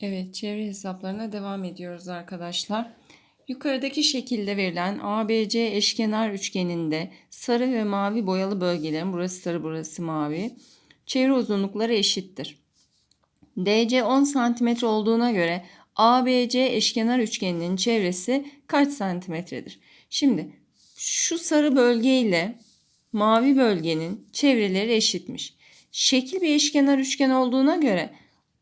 Evet, çevre hesaplarına devam ediyoruz arkadaşlar. Yukarıdaki şekilde verilen ABC eşkenar üçgeninde sarı ve mavi boyalı bölgelerin burası sarı burası mavi çevre uzunlukları eşittir. DC 10 cm olduğuna göre ABC eşkenar üçgeninin çevresi kaç santimetredir? Şimdi şu sarı bölge ile mavi bölgenin çevreleri eşitmiş. Şekil bir eşkenar üçgen olduğuna göre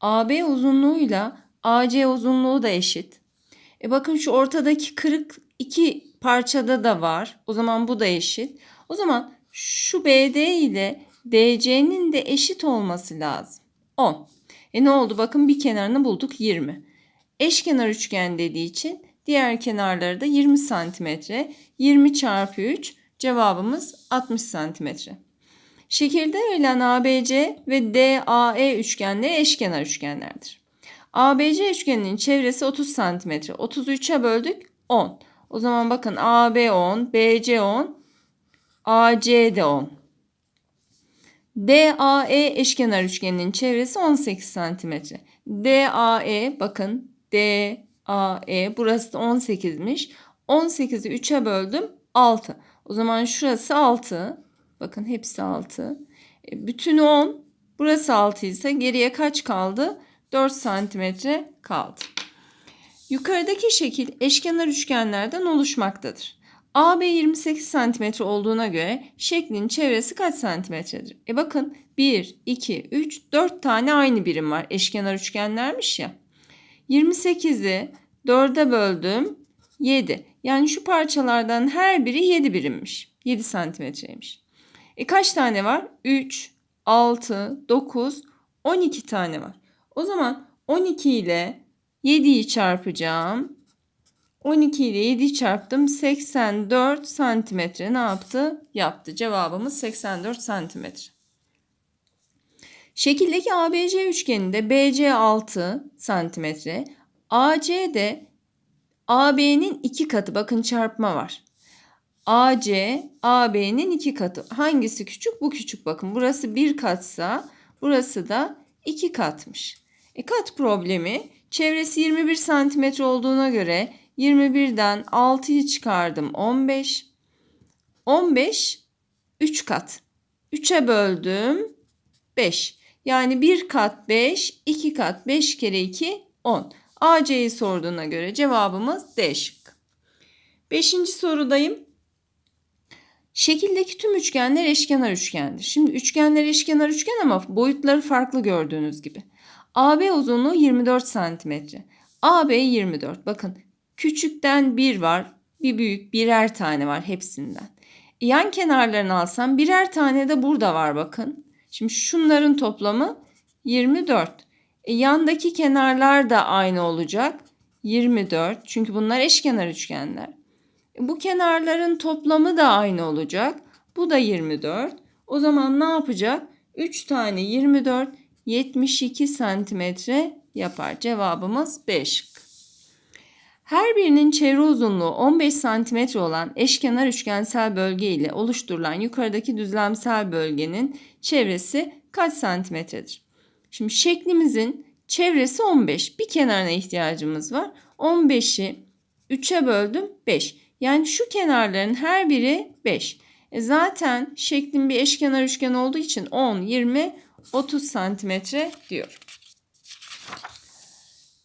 AB uzunluğuyla AC uzunluğu da eşit. E bakın şu ortadaki kırık iki parçada da var. O zaman bu da eşit. O zaman şu BD ile DC'nin de eşit olması lazım. 10. E ne oldu? Bakın bir kenarını bulduk 20. Eşkenar üçgen dediği için diğer kenarları da 20 santimetre. 20 çarpı 3 cevabımız 60 santimetre. Şekilde verilen ABC ve DAE üçgenleri eşkenar üçgenlerdir. ABC üçgeninin çevresi 30 cm. 33'e böldük 10. O zaman bakın AB 10, BC 10, AC de 10. DAE eşkenar üçgeninin çevresi 18 cm. DAE bakın DAE burası da 18'miş. 18'i 3'e böldüm 6. O zaman şurası 6. Bakın hepsi 6. E, bütünü 10. Burası 6 ise geriye kaç kaldı? 4 santimetre kaldı. Yukarıdaki şekil eşkenar üçgenlerden oluşmaktadır. AB 28 santimetre olduğuna göre şeklin çevresi kaç santimetredir? E bakın 1, 2, 3, 4 tane aynı birim var. Eşkenar üçgenlermiş ya. 28'i 4'e böldüm 7. Yani şu parçalardan her biri 7 birimmiş. 7 santimetreymiş. E kaç tane var? 3, 6, 9, 12 tane var. O zaman 12 ile 7'yi çarpacağım. 12 ile 7'yi çarptım. 84 santimetre ne yaptı? Yaptı. Cevabımız 84 santimetre. Şekildeki ABC üçgeninde BC 6 santimetre. AC de AB'nin iki katı. Bakın çarpma var. AC AB'nin iki katı. Hangisi küçük? Bu küçük bakın. Burası bir katsa burası da iki katmış. E kat problemi çevresi 21 santimetre olduğuna göre 21'den 6'yı çıkardım 15. 15 3 kat. 3'e böldüm 5. Yani 1 kat 5, 2 kat 5 kere 2 10. AC'yi sorduğuna göre cevabımız D şıkkı. Beşinci sorudayım. Şekildeki tüm üçgenler eşkenar üçgendir. Şimdi üçgenler eşkenar üçgen ama boyutları farklı gördüğünüz gibi. AB uzunluğu 24 cm. AB 24. Bakın küçükten bir var, bir büyük birer tane var hepsinden. Yan kenarlarını alsam birer tane de burada var bakın. Şimdi şunların toplamı 24. E, yandaki kenarlar da aynı olacak. 24. Çünkü bunlar eşkenar üçgenler. Bu kenarların toplamı da aynı olacak. Bu da 24. O zaman ne yapacak? 3 tane 24 72 santimetre yapar. Cevabımız B şıkkı. Her birinin çevre uzunluğu 15 santimetre olan eşkenar üçgensel bölge ile oluşturulan yukarıdaki düzlemsel bölgenin çevresi kaç santimetredir? Şimdi şeklimizin çevresi 15. Bir kenarına ihtiyacımız var. 15'i 3'e böldüm 5. Yani şu kenarların her biri 5. E zaten şeklin bir eşkenar üçgen olduğu için 10, 20, 30 santimetre diyor.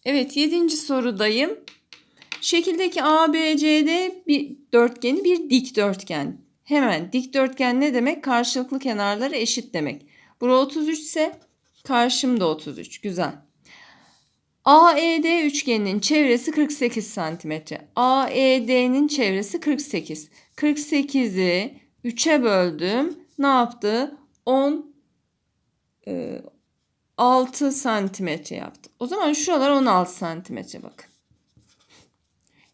Evet 7. sorudayım. Şekildeki ABCD bir dörtgeni bir dikdörtgen. Hemen dikdörtgen ne demek? Karşılıklı kenarları eşit demek. Bura 33 ise karşımda 33. Güzel. AED üçgeninin çevresi 48 cm. AED'nin çevresi 48. 48'i 3'e böldüm. Ne yaptı? 10 e, 6 santimetre yaptı. O zaman şuralar 16 santimetre bakın.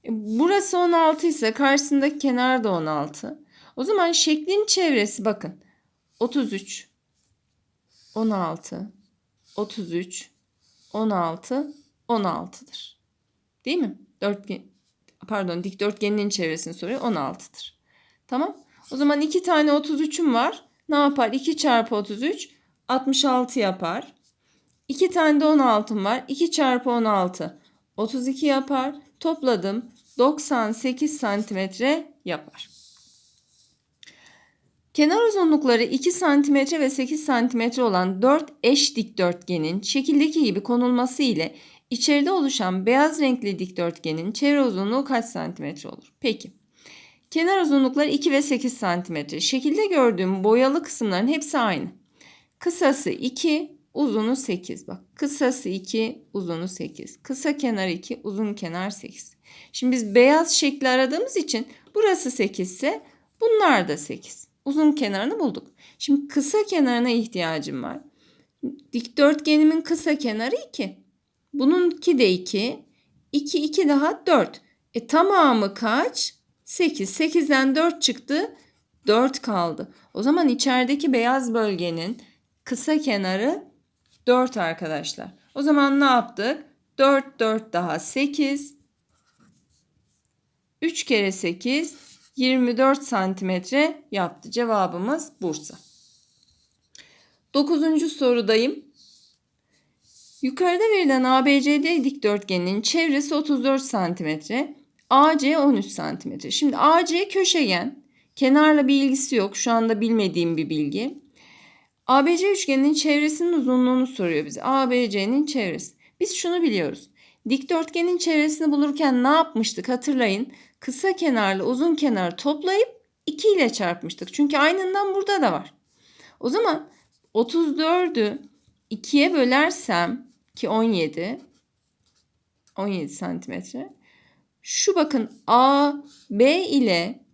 E, burası 16 ise karşısındaki kenar da 16. O zaman şeklin çevresi bakın. 33, 16, 33, 16, 16'dır. Değil mi? Dörtgen, pardon dikdörtgenin çevresini soruyor 16'dır. Tamam. O zaman iki tane 33'üm var. Ne yapar? 2 çarpı 33 66 yapar. 2 tane de 16'm var. 2 çarpı 16 32 yapar. Topladım 98 santimetre yapar. Kenar uzunlukları 2 cm ve 8 cm olan 4 eş dikdörtgenin şekildeki gibi konulması ile içeride oluşan beyaz renkli dikdörtgenin çevre uzunluğu kaç santimetre olur? Peki. Kenar uzunlukları 2 ve 8 cm. Şekilde gördüğüm boyalı kısımların hepsi aynı. Kısası 2, uzunu 8. Bak kısası 2, uzunu 8. Kısa kenar 2, uzun kenar 8. Şimdi biz beyaz şekli aradığımız için burası 8 ise bunlar da 8. Uzun kenarını bulduk. Şimdi kısa kenarına ihtiyacım var. Dikdörtgenimin kısa kenarı 2. Bununki de 2. 2, 2 daha 4. E tamamı kaç? 8. 8'den 4 çıktı. 4 kaldı. O zaman içerideki beyaz bölgenin kısa kenarı 4 arkadaşlar. O zaman ne yaptık? 4, 4 daha 8. 3 kere 8, 24 santimetre yaptı. Cevabımız Bursa. Dokuzuncu sorudayım. Yukarıda verilen ABCD dikdörtgeninin çevresi 34 santimetre, AC 13 santimetre. Şimdi AC köşegen, kenarla bir ilgisi yok. Şu anda bilmediğim bir bilgi. ABC üçgeninin çevresinin uzunluğunu soruyor bize. ABC'nin çevresi. Biz şunu biliyoruz. Dikdörtgenin çevresini bulurken ne yapmıştık hatırlayın. Kısa kenarla uzun kenarı toplayıp 2 ile çarpmıştık. Çünkü aynından burada da var. O zaman 34'ü 2'ye bölersem ki 17 17 santimetre. Şu bakın A, B ile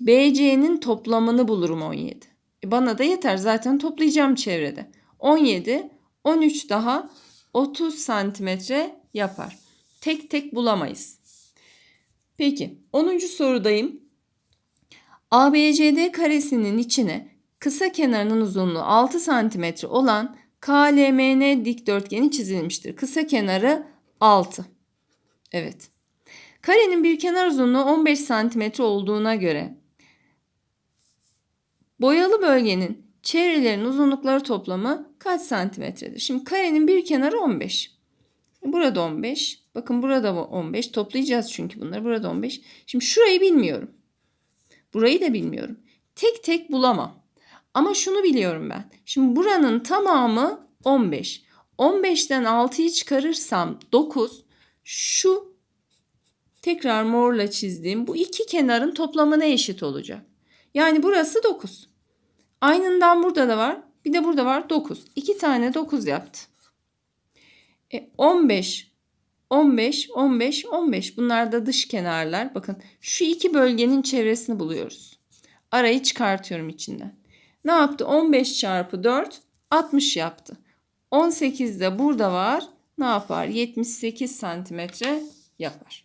BC'nin toplamını bulurum 17. E bana da yeter zaten toplayacağım çevrede. 17, 13 daha 30 santimetre yapar. Tek tek bulamayız. Peki 10. sorudayım. ABCD karesinin içine kısa kenarının uzunluğu 6 santimetre olan KLMN dikdörtgeni çizilmiştir. Kısa kenarı 6. Evet. Karenin bir kenar uzunluğu 15 santimetre olduğuna göre boyalı bölgenin çevrelerin uzunlukları toplamı kaç santimetredir? Şimdi karenin bir kenarı 15. Burada 15. Bakın burada 15. Toplayacağız çünkü bunları. Burada 15. Şimdi şurayı bilmiyorum. Burayı da bilmiyorum. Tek tek bulamam. Ama şunu biliyorum ben. Şimdi buranın tamamı 15. 15'ten 6'yı çıkarırsam 9. Şu tekrar morla çizdiğim bu iki kenarın toplamına eşit olacak. Yani burası 9. Aynından burada da var. Bir de burada var 9. 2 tane 9 yaptı. E 15, 15, 15, 15. Bunlar da dış kenarlar. Bakın şu iki bölgenin çevresini buluyoruz. Arayı çıkartıyorum içinden. Ne yaptı? 15 çarpı 4 60 yaptı. 18 de burada var. Ne yapar? 78 santimetre yapar.